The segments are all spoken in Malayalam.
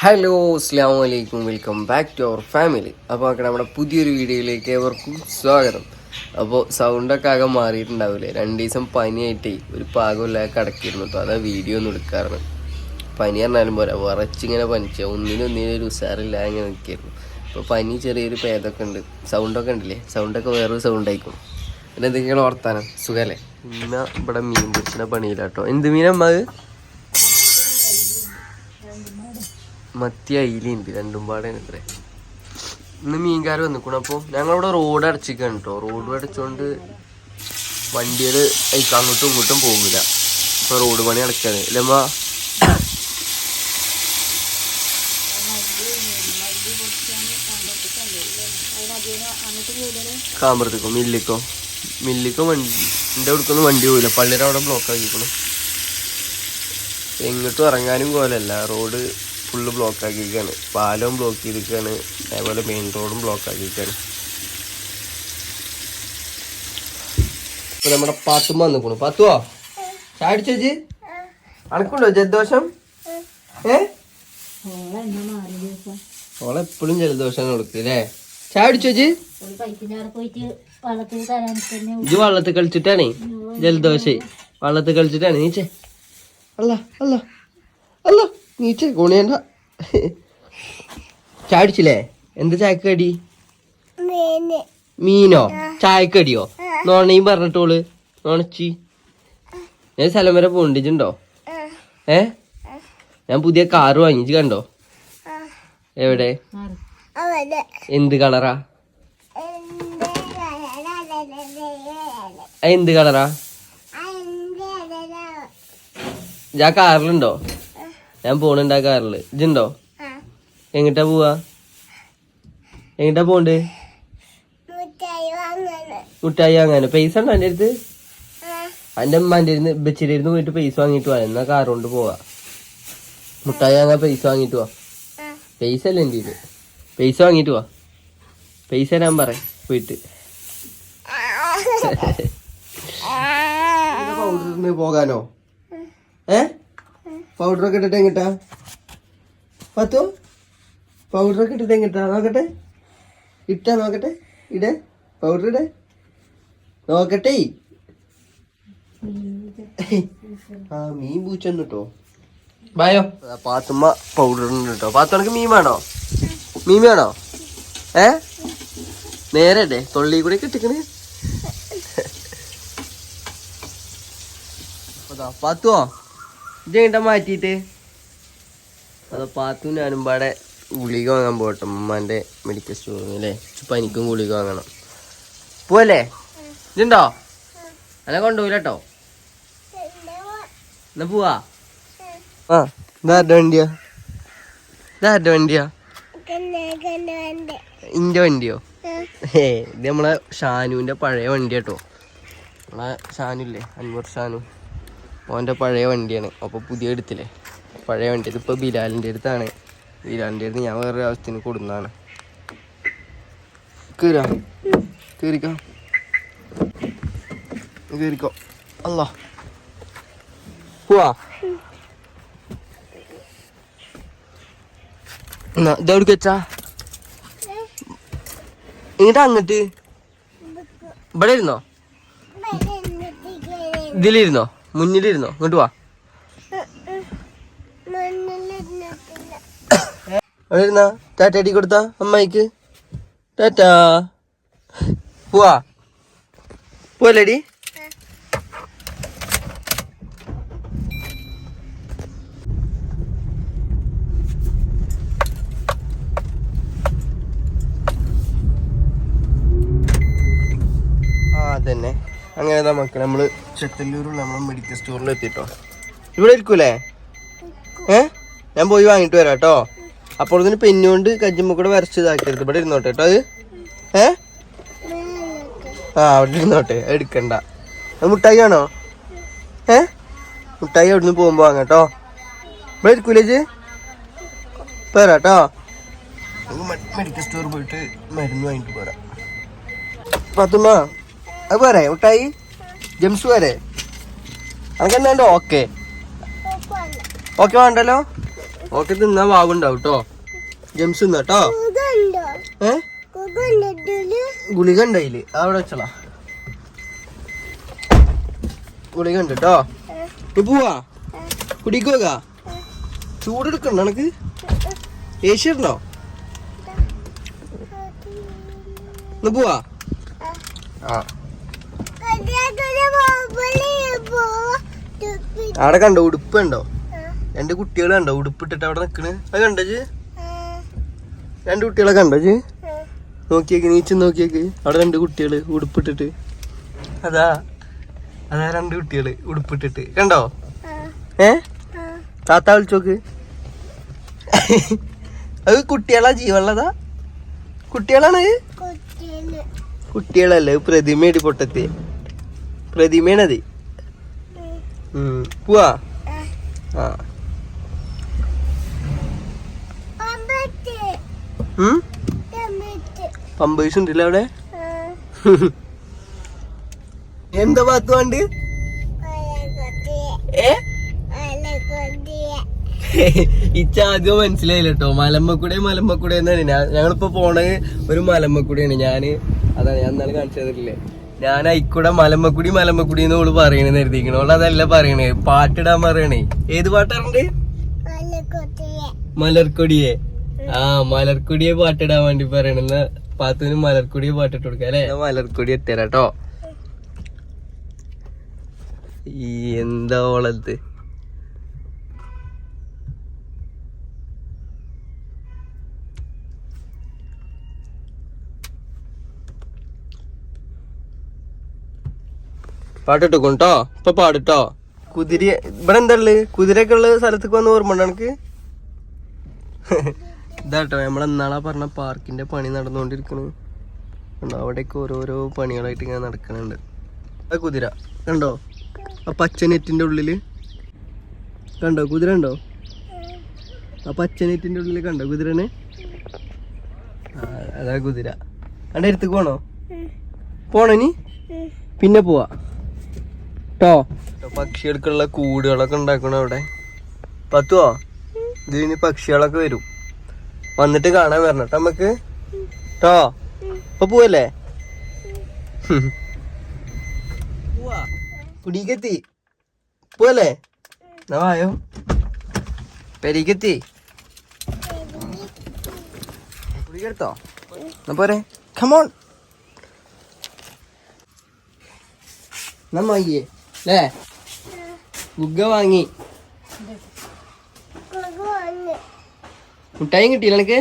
ഹലോ അസ്സാം വലൈക്കും welcome back to our family അപ്പോൾ ഒക്കെ നമ്മുടെ പുതിയൊരു വീഡിയോയിലേക്ക് അവർക്കും സ്വാഗതം. അപ്പോൾ സൗണ്ടൊക്കെ ആകെ മാറിയിട്ടുണ്ടാവില്ലേ? രണ്ട് ദിവസം പനിയായിട്ടേ ഒരു പാകമില്ലാതെ കിടക്കിയിരുന്നു. കേട്ടോ അതാ വീഡിയോ ഒന്നും എടുക്കാറുണ്ട് പനി പറഞ്ഞാലും പോരാ. വിറച്ചിങ്ങനെ പനിച്ച. ഒന്നിനും ഒന്നിനും ഒരു ഉഷാറില്ല ഇങ്ങനെ നിൽക്കായിരുന്നു. അപ്പോൾ പനി ചെറിയൊരു പേദൊക്കെ ഉണ്ട്. സൗണ്ടൊക്കെ ഉണ്ടല്ലേ? സൗണ്ടൊക്കെ വേറൊരു സൗണ്ട് ആയിക്കും പിന്നെ എന്തെങ്കിലും ഓർത്താനം സുഖല്ലേ? ഇന്ന ഇവിടെ മീൻ പിടിച്ചിന പണിയില്ലാട്ടോ എന്ത് മീനമ്മ അത്? മത്തി അയിലുണ്ട് രണ്ടും പാടെ അത്രേ ഇന്ന് മീൻകാർ വന്നിക്കണം. അപ്പോൾ ഞങ്ങളിവിടെ റോഡ് അടച്ചിക്കാണ് കേട്ടോ റോഡ് അടച്ചുകൊണ്ട് വണ്ടികൾ അങ്ങോട്ടും ഇങ്ങോട്ടും പോകില്ല ഇപ്പൊ റോഡ് പണി അടക്കാണ് ഇല്ലമ്മ കാമ്പറത്തേക്കോ? മില്ലിക്കോ? മില്ലിക്കോ വണ്ടി എന്റെ അവിടേക്കൊന്നും വണ്ടി പോയില്ല പള്ളിയുടെ അവിടെ ബ്ലോക്ക് ആക്കിക്കണം. എങ്ങോട്ടും ഇറങ്ങാനും കോലല്ല. റോഡ് ഫുള്ള് ബ്ലോക്ക് ആക്കിയിരിക്കുകയാണ് പാലവും ബ്ലോക്ക് ചെയ്തിരിക്കുകയാണ് അതേപോലെ മെയിൻ റോഡും ബ്ലോക്ക് ആക്കിയിരിക്കുകയാണ് ഇപ്പൊ നമ്മുടെ പാത്തുമ്മ വന്നിക്കണു പാത്തുവോ? ചാടിച്ചേച്ചി അണക്കുണ്ടോ ജലദോഷം? ഏ? ഓളെ എപ്പോഴും ജലദോഷം കൊടുക്കല്ലേ ചാടിച്ചേച്ചി ഇത് വള്ളത്തിൽ കളിച്ചിട്ടാണേ. ജലദോഷേ. വള്ളത്തിൽ കളിച്ചിട്ടാണ്. നീച്ചേ അല്ല അല്ല നീച്ചേ ഗുണേണ്ട ചാടിച്ചില്ലേ എന്ത് ചായക്കടി? മീനോ. ചായക്കടിയോ? നോണയും പറഞ്ഞിട്ടോൾ. നോണച്ചി. ഞാൻ സ്ഥലം വരെ പോണ്ടിട്ടുണ്ടോ ഏ? ഞാൻ പുതിയ കാറ് വാങ്ങിച്ച് കണ്ടോ? എവിടെ? എന്ത് കളറാ? എന്ത് കളറാ? ഞാൻ കാറിലുണ്ടോ? ഞാൻ പോണുണ്ട് ആ കാറിൽ ഇജുണ്ടോ എങ്ങിട്ടാ പോവാ? എങ്ങിട്ടാ പോണ്ടേ? മുട്ടായി വാങ്ങാനോ. പൈസ ഉണ്ടോ എന്റെ അടുത്ത്? എന്റെ അമ്മാന്റെ ഇരുന്ന് ബച്ചിന്റെ ഇരുന്ന് പോയിട്ട് പൈസ വാങ്ങിട്ട് പോവാ എന്നാ കാർ കൊണ്ട് പോവാ. മുട്ടായി വാങ്ങാൻ പൈസ വാങ്ങിട്ട് പോവാ പൈസ അല്ല എന്റെ ഇത് പൈസ വാങ്ങിട്ട് പോവാ പൈസ ഞാൻ പറ പോയിട്ട്. പോകാനോ? ഏ? പൗഡറൊക്കെ ഇട്ടിട്ട് എങ്ങിട്ടാ? പത്തോ? പൗഡറൊക്കെ ഇട്ടിട്ട് എങ്ങിട്ടാ? നോക്കട്ടെ. ഇട്ട നോക്കട്ടെ. ഇടേ. പൗഡർ ഇടേ. നോക്കട്ടെ. ആ മീൻ പൂച്ചെന്ന് കേട്ടോ ബായോ. പാത്തുമ്മ പൗഡർ കേട്ടോ പാത്തുണക്ക് മീൻ വേണോ? മീൻ വേണോ? ഏ? നേരെ അല്ലേ തൊള്ളി കൂടെ കിട്ടിക്കണേ പാത്തുവോ? ഇജെങ്ങട്ടാ മാറ്റിയിട്ട്? അത് പാത്തു ഞാനും പാടെ ഗുളിക വാങ്ങാൻ പോകട്ടെ ഉമ്മാന്റെ മെഡിക്കൽ സ്റ്റോറിൽ അല്ലേ പനിക്കും ഗുളിക വാങ്ങണം. പോവല്ലേ? ഇതുണ്ടോ അല്ല കൊണ്ടുപോയില്ല എന്നാ പോവാ. ആ ഇതാരുടെ വണ്ടിയാ? ഇതാരുടെ വണ്ടിയാ? ഇന്റെ വണ്ടിയോ? ഏ ഇത് നമ്മളെ ഷാനുവിന്റെ പഴയ വണ്ടി കേട്ടോ നമ്മളെ ഷാനുല്ലേ? അൻവർ ഷാനു. ഓന്റെ പഴയ വണ്ടിയാണ്. അപ്പോൾ പുതിയ എടുത്തില്ലേ? പഴയ വണ്ടി. ഇതിപ്പോൾ ബിലാലിന്റെ അടുത്താണ്. ബിലാലിന്റെ അടുത്ത് ഞാൻ വേറൊരു ആവശ്യത്തിന് കൊടുക്കുന്നതാണ് കയറാ കയറിക്കോ കയറിക്കോ അല്ല പോവാ എന്നാ അങ്ങോട്ട് ഇവിടെ ഇരുന്നോ? ഇതിലിരുന്നോ? മുന്നിലിരുന്നോ? ഇങ്ങോട്ട് വാ. ഇരുന്നാ ടാറ്റ അടി കൊടുത്താ അമ്മായിക്ക്? ടാറ്റാ. പോവാ. പോവല്ലേടി ആ അതന്നെ അങ്ങനെ നമുക്ക് നമ്മൾ ചെത്തല്ലൂരുള്ള നമ്മളെ മെഡിക്കൽ സ്റ്റോറിൽ എത്തിട്ടോ. ഇവിടെ ഇരിക്കൂലേ? ഏ? ഞാൻ പോയി വാങ്ങിട്ട് വരാം കേട്ടോ അപ്പോൾ ഇതിന് പെന്നുകൊണ്ട് കജ്ജമ്മ കൂടെ വരച്ച് ഇതാക്കരുത് ഇവിടെ ഇരുന്നോട്ടെ കേട്ടോ അത്? ഏ? ആ അവിടെ ഇരുന്നോട്ടെ എടുക്കണ്ട. മുട്ടായി ആണോ? ഏ? മുട്ടായി അവിടുന്ന് പോകുമ്പോ വാങ്ങാം കേട്ടോ ഇവിടെ ഇരിക്കൂലേ ജ് പോരാ കേട്ടോ മെഡിക്കൽ സ്റ്റോർ പോയിട്ട് മരുന്ന് വാങ്ങിട്ട് പോരാ. പത്തുമ്മ അത് പോരെ മുട്ടായി? ജംസ് പോരെ? അനക്ക് എന്നാണ്ട് ഓക്കെ ഓക്കെ വേണ്ടല്ലോ? ഓക്കെ തിന്നാ വാവുണ്ടാവും കേട്ടോ ജംസ് തിന്നാ കേട്ടോ ഏ? ഗുളിക ഉണ്ടായിൽ അവിടെ വെച്ചളാ. ഗുളിക ഉണ്ട് കേട്ടോ പോവാ? കുടിക്കുക ചൂടെടുക്കണ്ട എനക്ക് ഏഷ്യണ്ടോ പോവാ? ആ. അവിടെ കണ്ടോ ഉടുപ്പ് കണ്ടോ രണ്ട് കുട്ടികൾ കണ്ടോ ഉടുപ്പിട്ടിട്ട് അവിടെ നിക്കണ്. അത് കണ്ടോ ജി രണ്ട് കുട്ടികളെ കണ്ടോ ജി നോക്കിയേക്ക് നീച്ച് നോക്കിയേക്ക്. അവിടെ രണ്ട് കുട്ടികൾ ഉടുപ്പിട്ടിട്ട്. അതാ അതാ രണ്ട് കുട്ടികൾ ഉടുപ്പിട്ടിട്ട്. കണ്ടോ? ഏ? താത്ത വിളിച്ചോക്ക്. അത് കുട്ടികളാ ജീവനുള്ളതാ? കുട്ടികളാണ് കുട്ടികളല്ലേ പ്രതിമയടി പൊട്ടത്തി. പ്രതിമയാണത്. പോവാ ആ പമ്പേഴ്സ് ഉണ്ടല്ലേ അവിടെ എന്താ പാത്തു വേണ്ട ഇച്ചാദ്യം മനസ്സിലായില്ല കേട്ടോ മലമ്മക്കൂടെ മലമ്മക്കൂടെ എന്നാണ് ഞാൻ ഞങ്ങളിപ്പോ പോണത് ഒരു മലമ്മക്കൂടെയാണ് ഞാൻ അതാണ് ഞാൻ ഇന്നലെ കാണിച്ചു തന്നിട്ടില്ലേ? ഞാൻ ഐക്കൂടെ മലമ്മക്കുടി മലമ്മക്കുടി എന്ന് ഓൾ പറയണെന്ന് കരുതിക്കണ ഓൾ അതല്ല പറയണേ. പാട്ടിടാൻ പറയണേ. ഏത് പാട്ടാറുണ്ട്? മലർക്കൊടിയെ. ആ മലർക്കൊടിയെ പാട്ടിടാൻ വേണ്ടി പറയണെന്ന് പാത്തുവിന് മലർക്കൊടിയെ പാട്ടിട്ട് കൊടുക്കാം അല്ലെ? മലർക്കൊടി എത്തരാട്ടോ ഈ എന്താ ഓളത് പാട്ടിട്ടുക്കോട്ടോ ഇപ്പൊ പാടിട്ടോ? കുതിര ഇവിടെ എന്താ ഉള്ളത് കുതിരയൊക്കെ ഉള്ള സ്ഥലത്തേക്ക് വന്ന് ഓർമ്മ ഉണ്ടോ എനിക്ക് ഇതാട്ടോ നമ്മൾ എന്നാളാ പറഞ്ഞ പാർക്കിന്റെ പണി നടന്നുകൊണ്ടിരിക്കണ്. കണ്ടോ അവിടേക്ക് ഓരോരോ പണികളായിട്ട് ഇങ്ങനെ നടക്കണുണ്ട്. ആ കുതിര കണ്ടോ? ആ പച്ച നെറ്റിന്റെ ഉള്ളിൽ. കണ്ടോ കുതിര ഉണ്ടോ ആ പച്ച നെറ്റിന്റെ ഉള്ളിൽ കണ്ടോ കുതിരനെ? അതാ കുതിര. അടുത്തേക്ക് പോണോ? പോണോ ഇനി? പിന്നെ പോവാ. ട്ടോ. പക്ഷികൾക്കുള്ള കൂടുകളൊക്കെ ഉണ്ടാക്കണ അവിടെ? പത്തുവോ? ഇതിന് പക്ഷികളൊക്കെ വരും. വന്നിട്ട് കാണാൻ വരണം കേട്ടോ നമുക്ക് കേട്ടോ ഇപ്പൊ പോവല്ലേ? കുടിക്കെത്തി പോവല്ലേ? വായോ? പെരീക്കെത്തി. കുടിക്കെടുത്തോ എന്നാ പോരെ. കമോൺ നമ്മയ്യേ അല്ലേ ഗുഗ വാങ്ങി. മുട്ടായും കിട്ടിയില്ല എനിക്ക്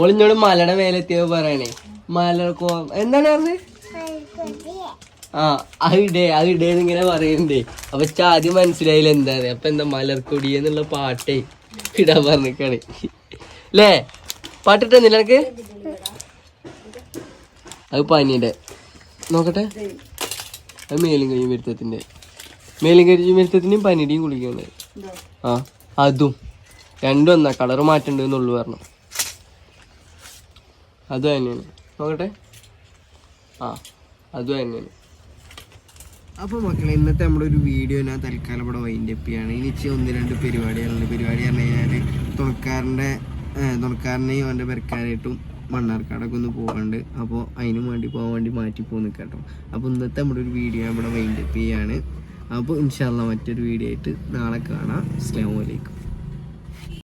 ഓളിഞ്ഞോട് മലയുടെ മേലെത്തിയോ പറയണേ. മല എന്താണ് പറഞ്ഞത് ആ അവിടെ അവിടെ ഇങ്ങനെ പറയണ്ടേ. അപ്പൊ ആദ്യം മനസ്സിലായില്ല എന്താണ് അപ്പൊ എന്താ മലർക്കൊടി എന്നുള്ള പാട്ടേ ഇടാൻ പറഞ്ഞിക്കാണ് അല്ലേ പാട്ടിട്ടെന്നില്ല എനിക്ക് അത് പനിയുടെ. നോക്കട്ടെ. അത് മേലും കഴിയും വരുത്തത്തിന്റെ. മേലും കൈയും വരുത്തത്തിന്റെയും പനിയുടെയും കുളിക്കുന്നത് ആ അതും. രണ്ടും എന്നാ കളർ മാറ്റണ്ടെന്നുള്ളു പറഞ്ഞു. അത് തന്നെയാണ്. നോക്കട്ടെ. ആ അത് തന്നെയാണ്. അപ്പോൾ മക്കളെ ഇന്നത്തെ നമ്മുടെ ഒരു വീഡിയോ ഞാൻ തൽക്കാലം ഇവിടെ വൈൻഡ് അപ്പ് ചെയ്യാണ്. ഇനി ഒന്ന് രണ്ട് പരിപാടികളുണ്ട്. പരിപാടി പറഞ്ഞു കഴിഞ്ഞാൽ തുണക്കാരന്റെ തുണക്കാരനെയും അവന്റെ പെരക്കാരായിട്ടും മണ്ണാർക്കാടൊക്കെ ഒന്ന് പോകാണ്ട് അപ്പോൾ അതിനും വേണ്ടി പോകാൻ വേണ്ടി മാറ്റി പോകുന്ന കേട്ടോ അപ്പോൾ ഇന്നത്തെ നമ്മുടെ ഒരു വീഡിയോ ഇവിടെ വൈൻഡപ്പ് ചെയ്യാണ്. അപ്പോൾ ഇൻഷാല്ല മറ്റൊരു വീഡിയോ ആയിട്ട് നാളെ കാണാം. അസ്സാം വലൈക്കും